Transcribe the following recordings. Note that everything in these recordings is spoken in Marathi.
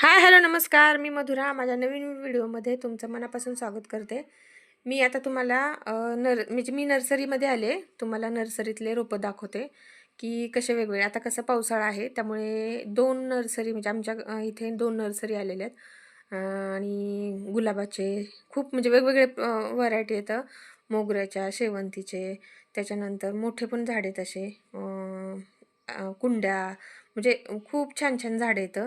हाय हॅलो नमस्कार. मी मधुरा. माझ्या नवीन व्हिडिओमध्ये तुमचं मनापासून स्वागत करते. मी आता तुम्हाला नर म्हणजे मी नर्सरीमध्ये आले. तुम्हाला नर्सरीतले रोपं दाखवते की कसे वेगवेगळे. आता कसं पावसाळा आहे त्यामुळे दोन नर्सरी म्हणजे आमच्या इथे दोन नर्सरी आलेल्या आहेत. आणि गुलाबाचे खूप म्हणजे वेगवेगळे व्हरायटी येतं मोगऱ्याच्या शेवंतीचे त्याच्यानंतर मोठे पण झाड आहेत असे. कुंड्या म्हणजे खूप छान छान झाडं येतं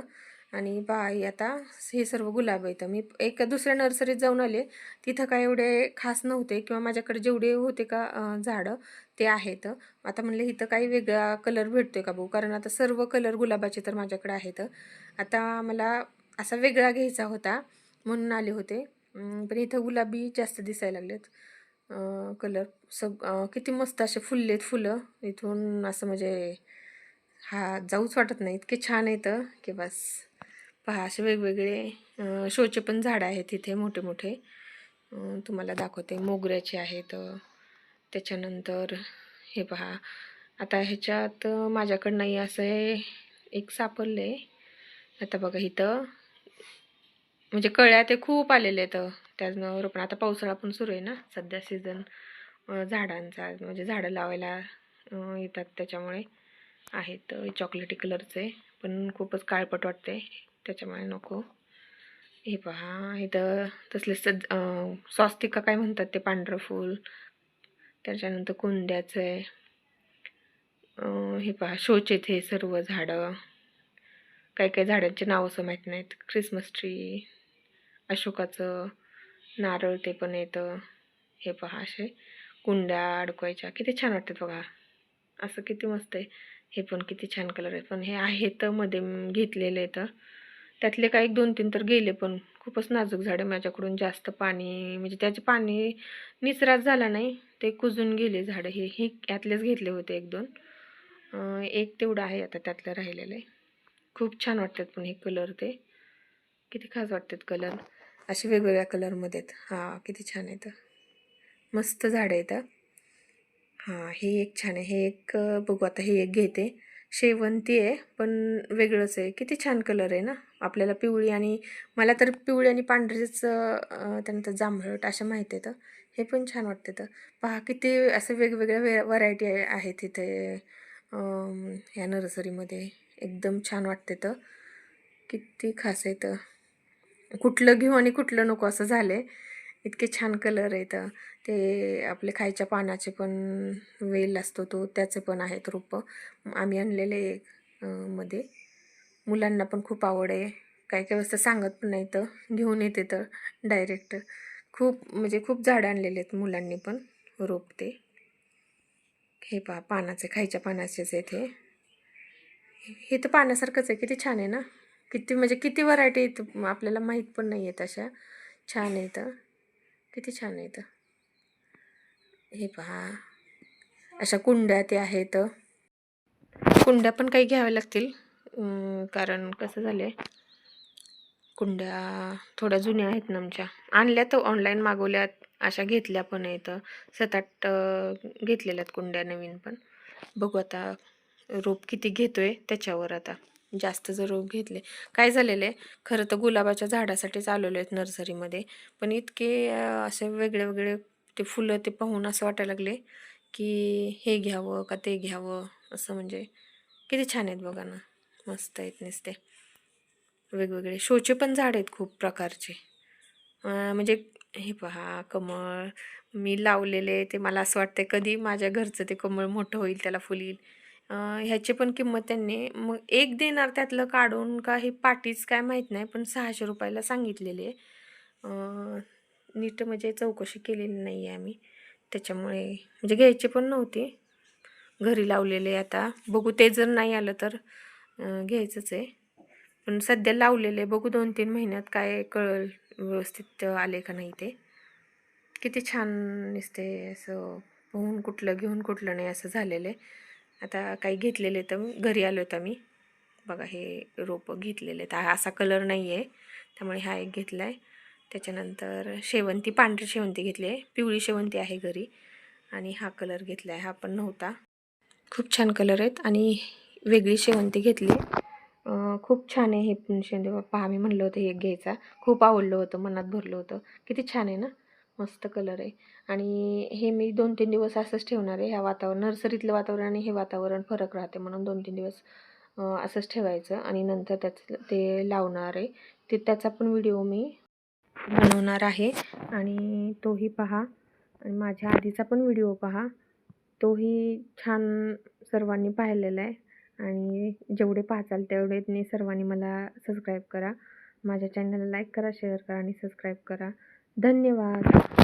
आणि बाई आता हे सर्व गुलाब आहेत. मी एक दुसऱ्या नर्सरीत जाऊन आले. तिथं काय एवढे खास नव्हते किंवा माझ्याकडे जेवढे होते का झाडं ते आहेत. आता म्हणले इथं काही वेगळा कलर भेटतोय का भाऊ कारण आता सर्व कलर गुलाबाचे तर माझ्याकडे आहेत. आता मला असा वेगळा घ्यायचा होता म्हणून आले होते. पण इथं गुलाबी जास्त दिसायला लागलेत. कलर सग किती मस्त असे फुललेत फुलं. इथून असं म्हणजे हा जाऊच वाटत नाही. इतके छान येतं की बस. पहा असे वेगवेगळे शोचे पण झाडं आहेत इथे मोठे मोठे तुम्हाला दाखवते. मोगऱ्याचे आहेत. त्याच्यानंतर हे पहा. आता ह्याच्यात माझ्याकडनंही माझ्याकडं नाही असं हे एक सापडले आता बघा इथं. म्हणजे कळ्या ते खूप आलेले आहेत. त्यानं पण आता पावसाळा पण सुरू आहे ना? सध्या सीझन झाडांचा. म्हणजे झाडं लावायला येतात. त्याच्यामुळे आहेत चॉकलेटी कलरचे पण खूपच काळपट वाटते त्याच्यामुळे नको. हे पहा इथं तसले सज स्वास्तिका काय म्हणतात ते पांढरं फूल. त्याच्यानंतर कुंड्याचं. आहे हे पहा शोचे हे सर्व झाडं. काही काही झाडांची नावं असं माहीत नाहीत. ख्रिसमस ट्री अशोकाचं नारळ ते पण येतं. हे पहा असे. कुंड्या अडकवायच्या. किती छान वाटतात बघा. असं किती मस्त आहे. हे पण किती छान कलर आहेत पण हे आहेत मध्ये घेतलेलं घेतलेले आहेत त्यातले काही एक दोन तीन तर गेले पण खूपच नाजूक झाडे माझ्याकडून जास्त पाणी म्हणजे त्याचे पाणी निचराच झाला नाही ते कुजून गेले झाडं. हे हे यातलेच घेतले होते एक दोन. एक तेवढं आहे आता त्यातलं राहिलेलं आहे. खूप छान वाटतात पण हे कलर ते. किती खास वाटतात कलर. असे वेगवेगळ्या कलरमध्ये आहेत. हां किती छान आहेत. मस्त झाडं आहेत. हां हे एक छान आहे. हे एक बघू आता हे एक घेते. शेवंती आहे पण वेगळंच आहे. किती छान कलर आहे ना? आपल्याला पिवळी आणि मला तर पिवळी आणि पांढरीच त्यानंतर जांभळट अशा माहीत आहेत हे. पण छान वाटते तर पहा किती असं वेगवेगळ्या वे व्हरायटी आहेत इथे ह्या नर्सरीमध्ये एकदम छान वाटते तर किती खास आहे तर कुठलं घेऊ आणि कुठलं नको असं झालं आहे इतके छान कलर आहेत. ते आपले खायच्या पानाचे पण वेल असतो तो त्याचे पण आहेत रोपं. आम्ही आणलेले एक मध्ये. मुलांना पण खूप आवड आहे. काही काही वाजता सांगत पण नाही तर घेऊन येते तर डायरेक्ट खूप म्हणजे खूप झाडं आणलेले आहेत मुलांनी पण रोप ते. हे पा पानाचे खायच्या पानाचेच आहेत हे. हे तर पाण्यासारखंच आहे. किती छान आहे ना? किती म्हणजे किती व्हरायटी आहेत? आपल्याला माहीत पण नाही आहेत अशा. छान आहेत. किती छान आहेत हे पहा. अशा कुंड्या ते आहेत कुंड्या पण काही घ्याव्या लागतील. कारण कसं झालं आहे कुंड्या थोड्या जुन्या आहेत ना आमच्या. आणल्या तर ऑनलाईन मागवल्यात अशा घेतल्या पण आहेत सात आठ घेतलेल्या घेतलेल्यात कुंड्या नवीन पण. बघू आता रोप किती घेतोय त्याच्यावर आता. जास्त जर रोप घेतले. काय झालेलं आहे खरं तर गुलाबाच्या झाडासाठीच चालवले आहेत नर्सरीमध्ये पण इतके असे वेगळे वेगळे ते फुलं ते पाहून असं वाटायला लागले की हे घ्यावं का ते घ्यावं असं म्हणजे किती छान आहेत बघा ना मस्त आहेत नसते. वेगवेगळे शोचे पण झाड आहेत खूप प्रकारचे. म्हणजे हे पहा कमळ मी लावलेले ते मला असं वाटतं कधी माझ्या घरचं ते कमळ मोठं होईल त्याला फुल येईल ह्याची पण किंमत त्यांनी. मग एक देणार त्यातलं काढून का हे पाटीच काय माहीत नाही पण सहाशे रुपयाला सांगितलेले. आहे नीट म्हणजे चौकशी केलेली नाही आहे आम्ही. त्याच्यामुळे म्हणजे घ्यायची पण नव्हती. घरी लावलेले आता. बघू ते जर नाही आलं तर घ्यायचंच आहे. पण सध्या लावलेले बघू दोन तीन महिन्यात काय कळल व्यवस्थित आले का नाही ते. किती छान दिसते असं पोहून कुठलं घेऊन कुठलं नाही असं झालेलं आहे. आता काही घेतलेले तर घरी आलो होतं मी. बघा हे रोपं घेतलेले आहेत. हा असा कलर नाही आहे त्यामुळे हा एक घेतला आहे त्याच्यानंतर शेवंती पांढरी शेवंती घेतली आहे. पिवळी शेवंती आहे घरी. आणि हा कलर घेतला आहे हा पण नव्हता. खूप छान कलर आहेत. आणि वेगळी शेवंती घेतली खूप छान आहे हे पण शेंदे पहा मी म्हणलं होतं हे घ्यायचा. खूप आवडलं होतं. मनात भरलं होतं. किती छान आहे ना? मस्त कलर आहे. आणि हे मी दोन तीन दिवस असंच ठेवणार आहे. ह्या वातावरण नर्सरीतलं वातावरण आणि हे वातावरण फरक राहते म्हणून दोन तीन दिवस असंच ठेवायचं. आणि नंतर त्याचं ते लावणार आहे. ते त्याचा पण व्हिडिओ मी बनवणार आहे. आणि तोही पहा. आणि माझ्या आधीचा पण व्हिडिओ पहा. तोही छान सर्वांनी पाहिलेला आहे. आणि जेवढे पाहचाल तेवढे सर्वांनी मला सबस्क्राईब करा. माझ्या चॅनलला लाईक करा शेअर करा आणि सबस्क्राईब करा. धन्यवाद.